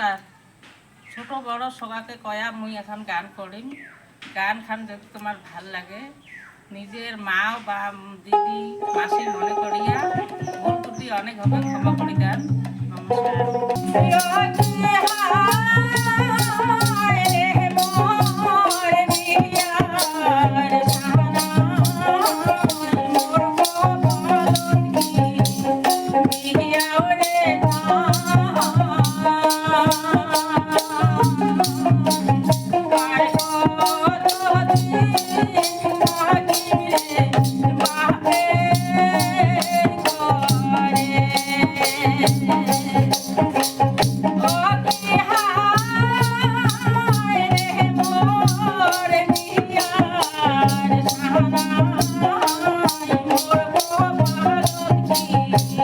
নমস্কার। ছোট, বড় সবাকে কয়া মুই এখন গান করিম। গান খান যদি তোমার ভালো লাগে, নিজের মা বা দিদি, মাসি মনে করিয়া ভুল ত্রুটি অনেক হবে, ক্ষমা করি দেন। নমস্কার।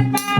What?